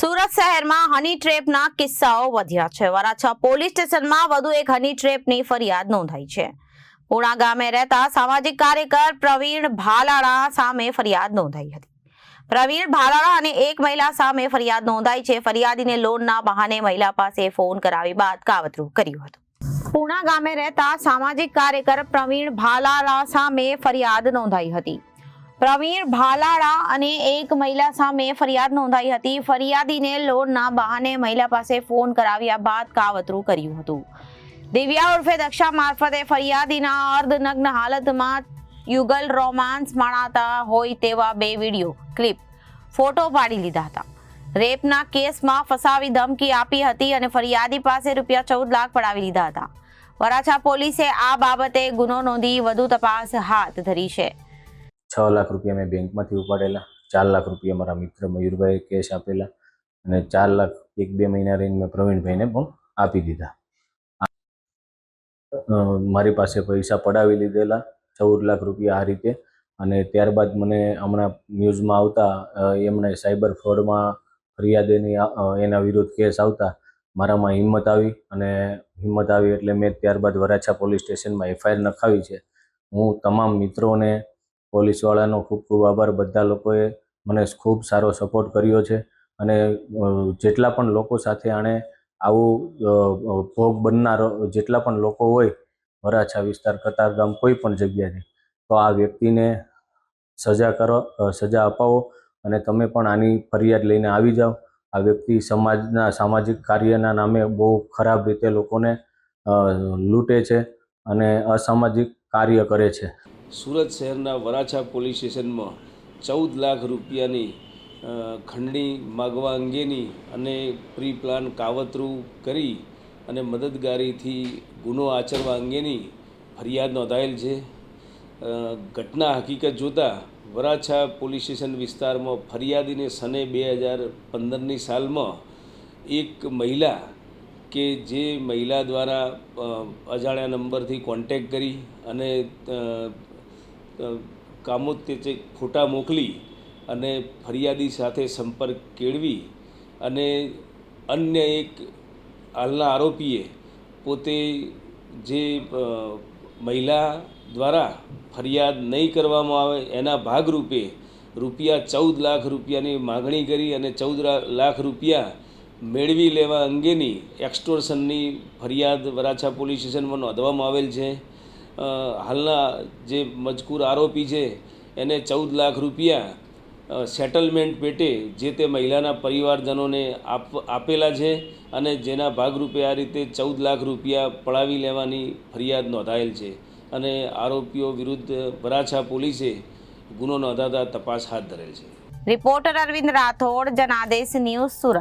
સુરત શહેરમાં હની ટ્રેપના કિસ્સાઓ વધ્યા છે. વરાછા પોલીસ સ્ટેશનમાં વધુ એક હની ટ્રેપની ફરિયાદ નોંધાઈ છે. પુણા ગામે રહેતા સામાજિક કાર્યકર પ્રવીણ ભાલાળા સામે ફરિયાદ નોંધાઈ હતી. પ્રવીણ ભાલાળા અને એક મહિલા સામે ફરિયાદ નોંધાઈ છે. ફરિયાદીને લોનના બહાને મહિલા પાસે ફોન કરાવી બાદ કાવતરું કર્યું હતું. પુણા ગામે રહેતા સામાજિક કાર્યકર પ્રવીણ ભાલાળા સામે ફરિયાદ નોંધાઈ હતી. પ્રવીણ ભાલાળા અને એક મહિલા સામે ફરિયાદ નોંધાઈ હતી. ફરિયાદીને લોનના બહાને મહિલા પાસે ફોન કરાવ્યા બાદ કાવતરું કર્યું હતું. દિવ્યા ઉર્ફે દક્ષા મારફતે ફરિયાદીના અર્ધનગ્ન હાલતમાં યુગલ રોમાન્સ માણાતા હોય તેવા બે વીડિયો, ક્લિપ, ફોટો પાડી લીધા હતા. રેપના કેસમાં ફસાવી ધમકી આપી હતી અને ફરિયાદી પાસે રૂપિયા ચૌદ લાખ પડાવી લીધા હતા. વરાછા પોલીસે આ બાબતે ગુનો નોંધી વધુ તપાસ હાથ ધરી છે. છ લાખ રૂપિયા મેં બેંકમાંથી ઉપાડેલા, ચાર લાખ રૂપિયા મારા મિત્ર મયુરભાઈએ કેશ આપેલા અને ચાર લાખ એક બે મહિના રહીને મેં પ્રવીણભાઈને પણ આપી દીધા. મારી પાસે પૈસા પડાવી લીધેલા, ચૌદ લાખ રૂપિયા આ રીતે અને ત્યારબાદ મને હમણાં ન્યૂઝમાં આવતા એમણે સાયબર ફ્રોડમાં ફરિયાદ એની એના વિરુદ્ધ કેસ આવતા, મારામાં હિંમત આવી અને હિંમત આવી એટલે મેં ત્યારબાદ વરાછા પોલીસ સ્ટેશનમાં એફઆઈઆર નખાવી છે. હું તમામ મિત્રોને પોલીસવાળાનો ખૂબ ખૂબ આભાર. બધા લોકોએ મને ખૂબ સારો સપોર્ટ કર્યો છે અને જેટલા પણ લોકો સાથે આણે આવું ભોગ બનનાર, જેટલા પણ લોકો હોય, વરાછા વિસ્તાર કતારગામ કોઈ પણ જગ્યાએ, તો આ વ્યક્તિને સજા કરો સજા અપાવો અને તમે પણ આની ફરિયાદ લઈને આવી જાઓ. આ વ્યક્તિ સમાજના, સામાજિક કાર્યના નામે બહુ ખરાબ રીતે લોકોને લૂંટે છે અને અસામાજિક કાર્ય કરે છે. સુરત શહેરના વરાછા પોલીસ સ્ટેશનમાં ચૌદ લાખ રૂપિયાની ખંડણી માગવા અંગેની અને પ્રી પ્લાન કાવતરું કરી અને મદદગારીથી ગુનો આચરવા અંગેની ફરિયાદ નોંધાયેલ છે. ઘટના હકીકત જોતાં વરાછા પોલીસ સ્ટેશન વિસ્તારમાં ફરિયાદીને સને બે હજાર પંદરની સાલમાં એક મહિલા કે જે મહિલા દ્વારા અજાણ્યા નંબરથી કોન્ટેક કરી અને અ, તે કામોત્તેજક ફોટા મોકલી અને ફરિયાદી સાથે સંપર્ક કેળવી અને અન્ય એક હાલના આરોપીએ પોતે જે મહિલા દ્વારા ફરિયાદ નહીં કરવામાં આવે એના ભાગરૂપે રૂપિયા ચૌદ લાખ રૂપિયાની માગણી કરી અને ચૌદ લાખ રૂપિયા મેળવી લેવા અંગેની એક્સટોર્શનની ફરિયાદ વરાછા પોલીસ સ્ટેશનમાં નોંધવામાં આવેલ છે. હાલના જે મજકૂર આરોપી છે, એને ચૌદ લાખ રૂપિયા સેટલમેન્ટ પેટે જે તે મહિલાના પરિવારજનોને આપ, આપેલા છે અને જેના ભાગરૂપે આ રીતે ચૌદ લાખ રૂપિયા પડાવી લેવાની ફરિયાદ નોંધાયેલ છે. અને આરોપીઓ વિરુદ્ધ વરાછા પોલીસે ગુનો નોંધાતા તપાસ હાથ ધરેલ છે. Reporter Arvind Rathod, Janadesh news Surat.